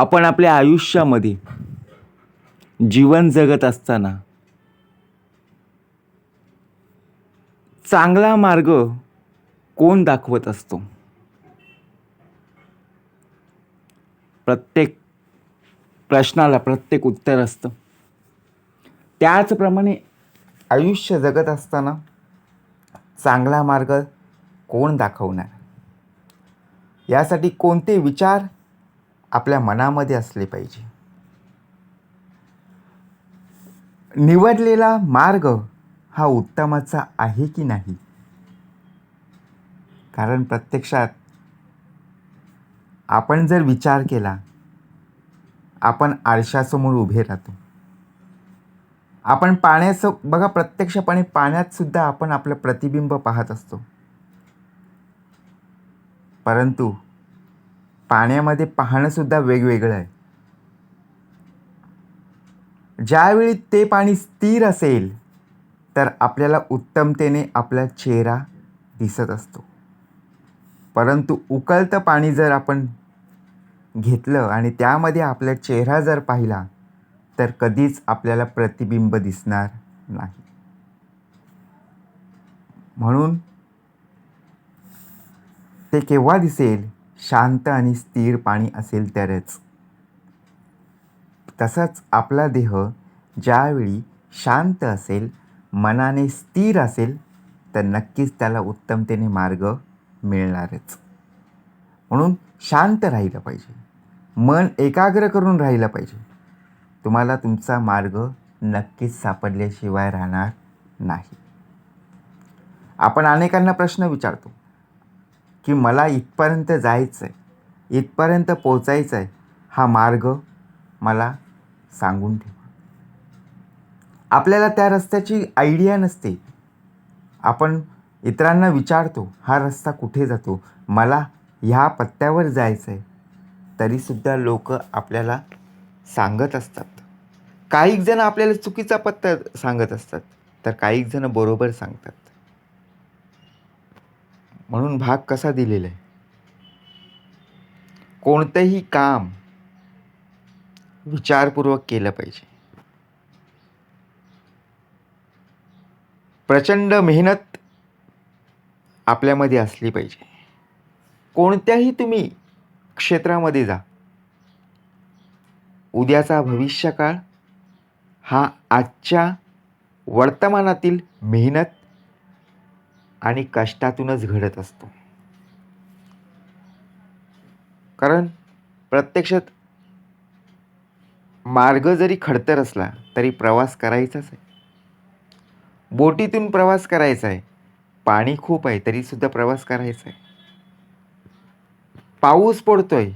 आपण आपल्या आयुष्यामध्ये जीवन जगत असताना चांगला मार्ग कोण दाखवत असतो? प्रत्येक प्रश्नाला प्रत्येक उत्तर असतं. त्याचप्रमाणे आयुष्य जगत असताना चांगला मार्ग कोण दाखवणार? यासाठी कोणते विचार आपल्या मनामध्ये असले पाहिजे. निवडलेला मार्ग हा उत्तमाचा आहे की नाही? कारण प्रत्यक्षात आपण जर विचार केला आपण आरशासमोर उभे राहतो. आपण पाण्याचं बघा प्रत्यक्षपणे पाण्यातसुद्धा आपण आपलं प्रतिबिंब पाहत असतो. परंतु पाण्यामध्ये पाहणंसुद्धा वेगवेगळं आहे. ज्यावेळी ते पाणी स्थिर असेल तर आपल्याला उत्तमतेने आपला चेहरा दिसत असतो. परंतु उकळतं पाणी जर आपण घेतलं आणि त्यामध्ये आपला चेहरा जर पाहिला तर कधीच आपल्याला प्रतिबिंब दिसणार नाही. म्हणून ते केव्हा दिसेल? शांत आणि स्थिर पाणी असेल तरच. तसंच आपला देह ज्यावेळी शांत असेल मनाने स्थिर असेल तर नक्कीच त्याला उत्तमतेने मार्ग मिळणारच. म्हणून शांत राहिलं पाहिजे. मन एकाग्र करून राहिलं पाहिजे. तुम्हाला तुमचा मार्ग नक्कीच सापडल्याशिवाय राहणार नाही. आपण अनेकांना प्रश्न विचारतो. की मला इथपर्यंत जायचं आहे इथपर्यंत पोचायचं आहे हा मार्ग मला सांगून ठेवा. आपल्याला त्या रस्त्याची आयडिया नसते. आपण इतरांना विचारतो हा रस्ता कुठे जातो? मला ह्या पत्त्यावर जायचं आहे तरीसुद्धा लोक आपल्याला सांगत असतात. काही जण आपल्याला चुकीचा पत्ता सांगत असतात तर काही जण बरोबर सांगतात. म्हणून भाग कसा दिलेला आहे? कोणतंही काम विचारपूर्वक केलं पाहिजे. प्रचंड मेहनत आपल्यामध्ये असली पाहिजे. कोणत्याही तुम्ही क्षेत्रामध्ये जा. उद्याचा भविष्यकाळ हा आजच्या वर्तमानातील मेहनत आणि कष्टातूनच घडत असतो. कारण प्रत्यक्षात मार्ग जरी खडतर असला तरी प्रवास करायचाच आहे. बोटीतून प्रवास करायचा आहे. पाणी खूप आहे तरीसुद्धा प्रवास करायचा आहे. पाऊस पडतोय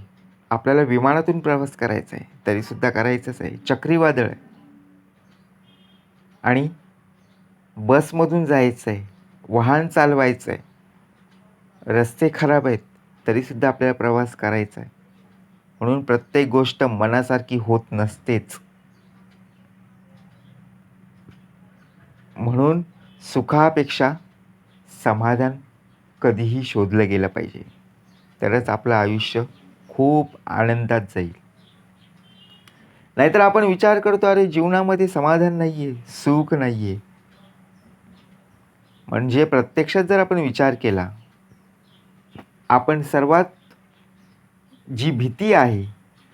आपल्याला विमानातून प्रवास करायचा आहे तरीसुद्धा करायचंच आहे. चक्रीवादळ आहे. आणि बसमधून जायचं आहे. वाहन चालवायचं आहे रस्ते खराब आहेत तरीसुद्धा आपल्याला प्रवास करायचा आहे म्हणून प्रत्येक गोष्ट मनासारखी होत नसतेच. म्हणून सुखापेक्षा समाधान कधीही शोधलं गेलं पाहिजे. तरच आपलं आयुष्य खूप आनंदात जाईल. नाहीतर आपण विचार करतो अरे जीवनामध्ये समाधान नाही आहे सुख नाही आहे म्हणजे प्रत्यक्षात जर आपण विचार केला आपण सर्वात जी भीती आहे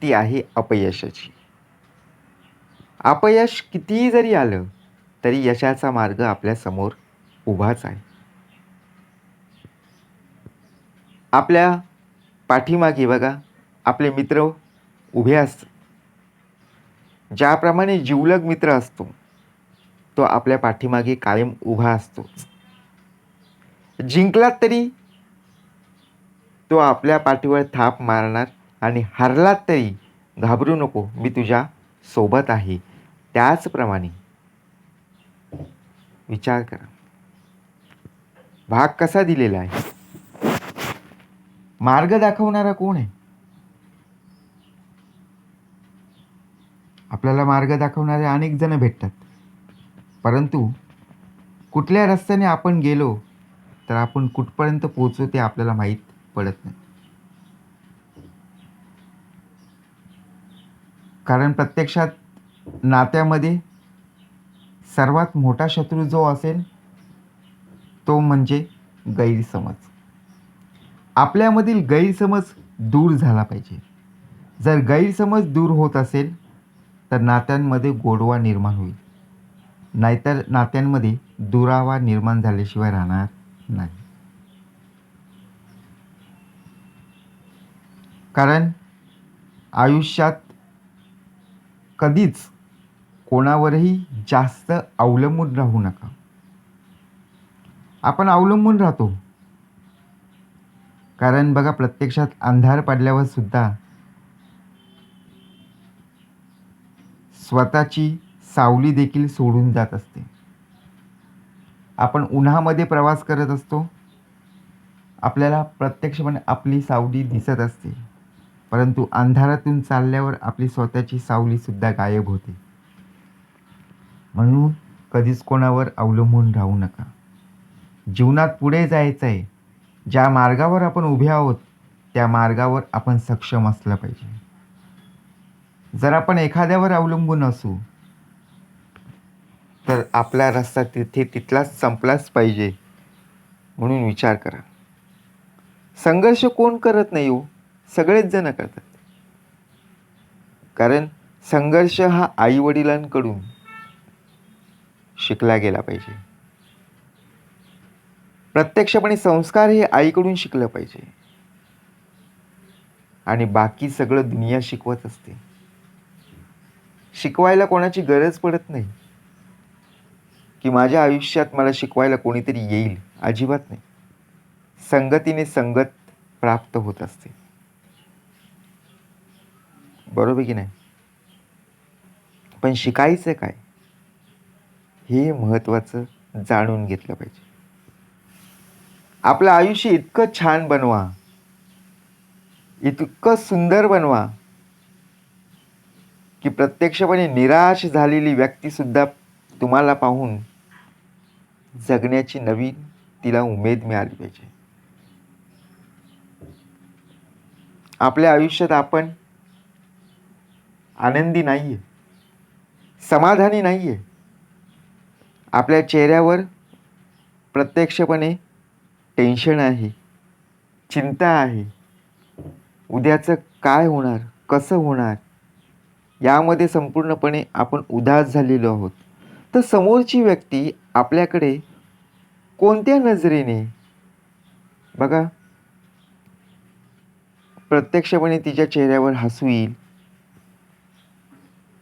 ती आहे अपयशाची. अपयश कितीही जरी आलं तरी यशाचा मार्ग आपल्यासमोर उभाच आहे. आपल्या पाठीमागे बघा आपले मित्र उभे असतात. ज्याप्रमाणे जिवलग मित्र असतो तो आपल्या पाठीमागे कायम उभा असतोच जिंकलात तरी तो आपल्या पाठीवर थाप मारणार आणि हरलात तरी घाबरू नको मी तुझ्या सोबत आहे. त्याचप्रमाणे विचार करा. भाग कसा दिलेला आहे? मार्ग दाखवणारा कोण आहे? आपल्याला मार्ग दाखवणारे अनेक जण भेटतात. परंतु कुठल्या रस्त्याने आपण गेलो तर आपण कुठपर्यंत पोहोचू ते आपल्याला माहीत पडत नाही. कारण प्रत्यक्षात नात्यामध्ये सर्वात मोठा शत्रू जो असेल तो म्हणजे गैरसमज. आपल्यामधील गैरसमज दूर झाला पाहिजे. जर गैरसमज दूर होत असेल तर नात्यांमध्ये गोडवा निर्माण होईल. नाहीतर नात्यांमध्ये दुरावा निर्माण झाल्याशिवाय राहणार नाही. कारण आयुष्यात कधीच कोणावरही जास्त अवलंबून राहू नका. आपण अवलंबून राहतो. कारण बघा प्रत्यक्षात अंधार पडल्यावर सुद्धा स्वतःची सावली देखील सोडून जात असते. आपण उन्हामध्ये प्रवास करत असतो आपल्याला प्रत्यक्षपणे आपली सावली दिसत असते. परंतु अंधारातून चालल्यावर आपली स्वतःची सावलीसुद्धा गायब होते. म्हणून कधीच कोणावर अवलंबून राहू नका. जीवनात पुढे जायचं आहे ज्या मार्गावर आपण उभे आहोत त्या मार्गावर आपण सक्षम असलं पाहिजे. जर आपण एखाद्यावर अवलंबून असू तर आपला रस्ता तिथे तिथलाच संपलाच पाहिजे म्हणून विचार करा. संघर्ष कोण करत नाही हो? सगळेच जण करतात. कारण संघर्ष हा आईवडिलांकडून शिकला गेला पाहिजे. प्रत्यक्षपणे संस्कार हे आईकडून शिकलं पाहिजे. आणि बाकी सगळं दुनिया शिकवत असते. शिकवायला कोणाची गरज पडत नाही. की माझ्या आयुष्यात मला शिकवायला कोणीतरी येईल अजिबात नाही. संगतीने संगत प्राप्त होत असते. बरोबर की नाही? पण शिकायचं काय? हे महत्त्वाचं जाणून घेतलं पाहिजे. आपलं आयुष्य इतकं छान बनवा. इतकं सुंदर बनवा. की प्रत्यक्षपणे निराश झालेली व्यक्तीसुद्धा तुम्हाला पाहून जगण्याची नवीन तिला उमेद मिळाली पाहिजे. आपल्या आयुष्यात आपण आनंदी नाही आहे समाधानी नाही आहे आपल्या चेहऱ्यावर प्रत्यक्षपणे टेन्शन आहे चिंता आहे. उद्याचं काय होणार कसं होणार यामध्ये संपूर्णपणे आपण उदास झालेलो आहोत. तर समोरची व्यक्ती आपल्याकडे कोणत्या नजरेने? बघा. प्रत्यक्षपणे तिच्या चेहऱ्यावर हसू येईल.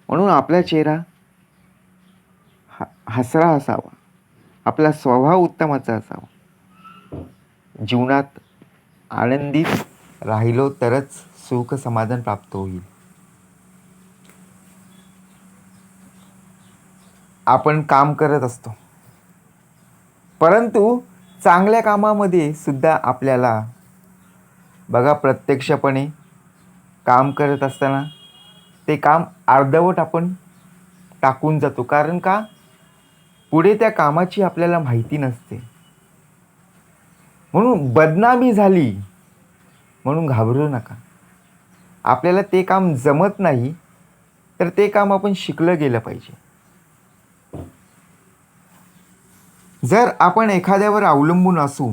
म्हणून आपला चेहरा ह हसरा असावा. आपला स्वभाव उत्तमाचा असावा. जीवनात आनंदीत राहिलो तरच सुख समाधान प्राप्त होईल. आपण काम करत असतो. परंतु चांगल्या कामामध्ये सुद्धा आपल्याला बघा प्रत्यक्षपणे काम करत असताना ते काम अर्धवट आपण टाकून जातो. कारण का? पुढे त्या कामाची आपल्याला माहिती नसते. म्हणून बदनामी झाली म्हणून घाबरू नका. आपल्याला ते काम जमत नाही तर ते काम आपण शिकलं गेलं पाहिजे. जर आपण एखाद्यावर अवलंबून असू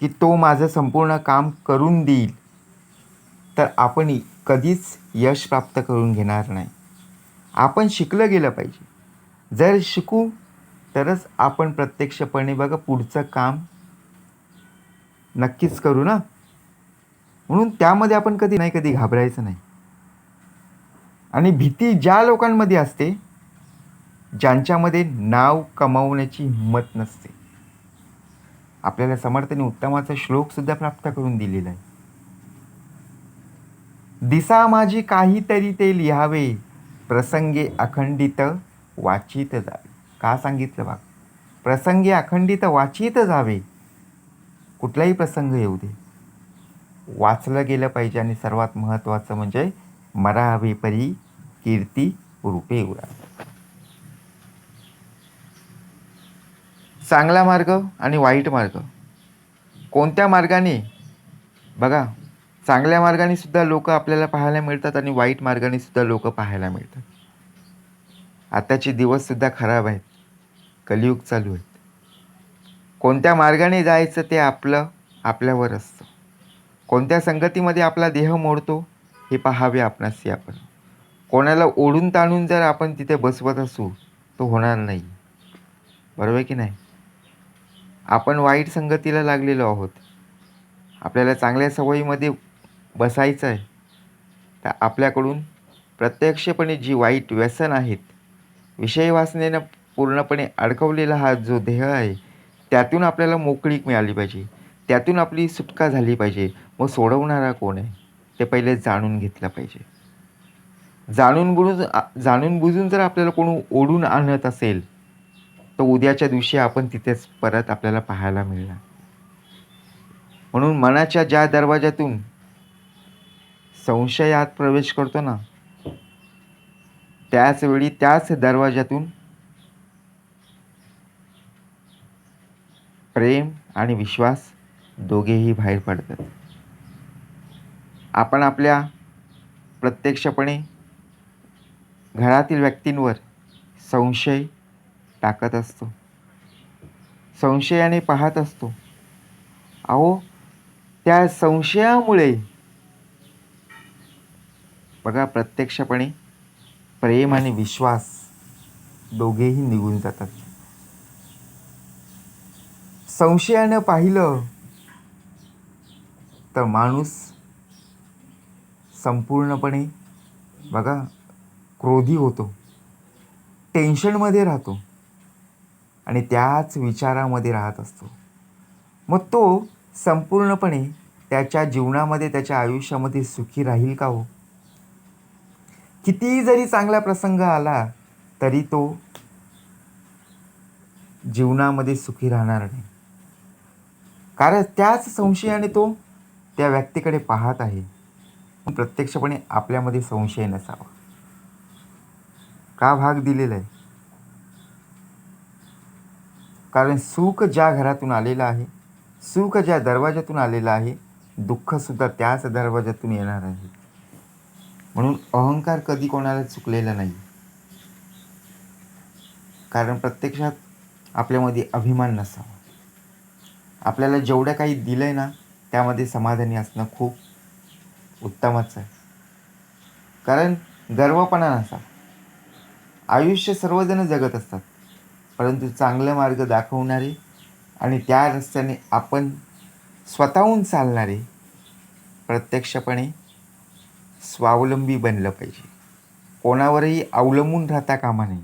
की तो माझं संपूर्ण काम करून देईल तर आपण कधीच यश प्राप्त करून घेणार नाही. आपण शिकलं गेलं पाहिजे. जर शिकू तरच आपण प्रत्यक्षपणे बघा पुढचं काम नक्कीच करू ना. म्हणून त्यामध्ये आपण कधी नाही कधी घाबरायचं नाही. आणि भीती ज्या लोकांमध्ये असते ज्यांच्यामध्ये नाव कमावण्याची हिंमत नसते. आपल्याला समर्थाने उत्तमाचा श्लोकसुद्धा प्राप्त करून दिलेला आहे. दिसा माझी काहीतरी ते लिहावे प्रसंगे अखंडित वाचित जावे. का सांगितलं बा प्रसंगे अखंडित वाचित जावे. कुठलाही प्रसंग येऊ दे. वाचलं गेलं पाहिजे आणि सर्वात महत्त्वाचं म्हणजे मरावे परी कीर्ती रूपे उरा चांगला मार्ग आणि वाईट मार्ग. कोणत्या मार्गाने? बघा चांगल्या मार्गाने सुद्धा लोक आपल्याला पाहायला मिळतात आणि वाईट मार्गाने सुद्धा लोक पाहायला मिळतात. आताचे दिवससुद्धा खराब आहेत. कलियुग चालू आहेत. कोणत्या मार्गाने जायचं ते आपलं आपल्यावर असतं. कोणत्या संगतीमध्ये आपला देह मोडतो हे पाहावे आपणास आपण कोणाला ओढून ताणून जर आपण तिथे बसवत असू तो होणार नाही. बरोबर आहे की नाही? आपण वाईट संगतीला लागलेलो आहोत. आपल्याला चांगल्या सवयीमध्ये बसायचं आहे. तर आपल्याकडून प्रत्यक्षपणे जी वाईट व्यसन आहेत विषय वासनेनं पूर्णपणे अडकवलेला हा जो देह आहे त्यातून आपल्याला मोकळीक मिळाली पाहिजे. त्यातून आपली सुटका झाली पाहिजे. व सोडवणारा कोण आहे? ते पहिले जाणून घेतलं पाहिजे. जाणून बुजून जाणून बुजून जर आपल्याला कोण ओढून आणत असेल तर उद्याच्या दिवशी आपण तिथेच परत आपल्याला पाहायला मिळणार. म्हणून मनाच्या ज्या दरवाजातून संशयात प्रवेश करतो ना त्याच वेळी त्याच दरवाजातून प्रेम आणि विश्वास दोघेही बाहेर पडतात. आपण आपल्या प्रत्यक्षपणे घरातील व्यक्तींवर संशय टाकत असतो. संशयाने पाहत असतो. अहो त्या संशयामुळे बघा प्रत्यक्षपणे प्रेम आणि विश्वास दोघेही निघून जातात. संशयानं पाहिलं तर माणूस संपूर्णपणे बघा क्रोधी होतो. टेन्शनमध्ये राहतो. आणि त्याच विचारामध्ये राहत असतो. मग तो संपूर्णपणे त्याच्या जीवनामध्ये त्याच्या आयुष्यामध्ये सुखी राहील का हो? कितीही जरी चांगला प्रसंग आला तरी तो जीवनामध्ये सुखी राहणार नाही. कारण त्याच संशयाने तो त्या व्यक्तीकडे पाहत आहे. प्रत्यक्षपणे आपल्यामध्ये संशय नसावा. का भाग दिलेला आहे? कारण सुख ज्या घरातून आलेलं आहे सुख ज्या दरवाजातून आलेलं आहे दुःखसुद्धा त्याच दरवाजातून येणार आहे. म्हणून अहंकार कधी कोणाला चुकलेला नाही. कारण प्रत्यक्षात आपल्यामध्ये अभिमान नसावा. आपल्याला जेवढं काही दिलं आहे ना त्यामध्ये समाधानी असणं खूप उत्तमच आहे. कारण गर्वपणा नसा आयुष्य सर्वजण जगत असतात. परंतु चांगला मार्ग दाखवणारे आणि त्या रस्त्याने आपण स्वतःहून चालणारे प्रत्यक्षपणे स्वावलंबी बनलं पाहिजे. कोणावरही अवलंबून राहता कामा नये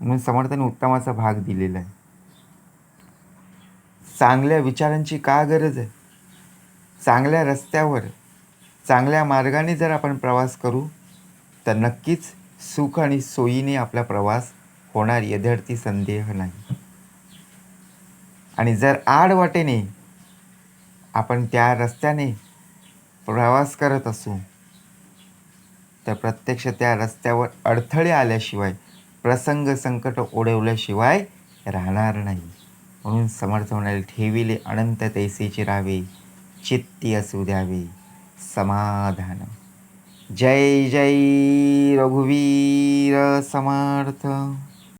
म्हणून समर्थाने उत्तमाचा भाग दिलेला आहे. चांगल्या विचारांची का गरज आहे? चांगल्या रस्त्यावर चांगल्या मार्गाने जर आपण प्रवास करू तर नक्कीच सुख आणि सोयीने आपला प्रवास होणार यथार्थी संदेह नाही. आणि जर आडवाटेने आपण त्या रस्त्याने प्रवास करत असू तर प्रत्यक्ष त्या रस्त्यावर अडथळे आल्याशिवाय प्रसंग संकट ओढवल्याशिवाय राहणार नाही. म्हणून समर्थ म्हणाले ठेविले अनंत तैसेचे राहावे चित्ती असू द्यावे. समाधान जय जय रघुवीर समर्थ.